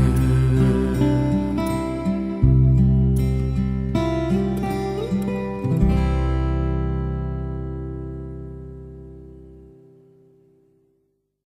อ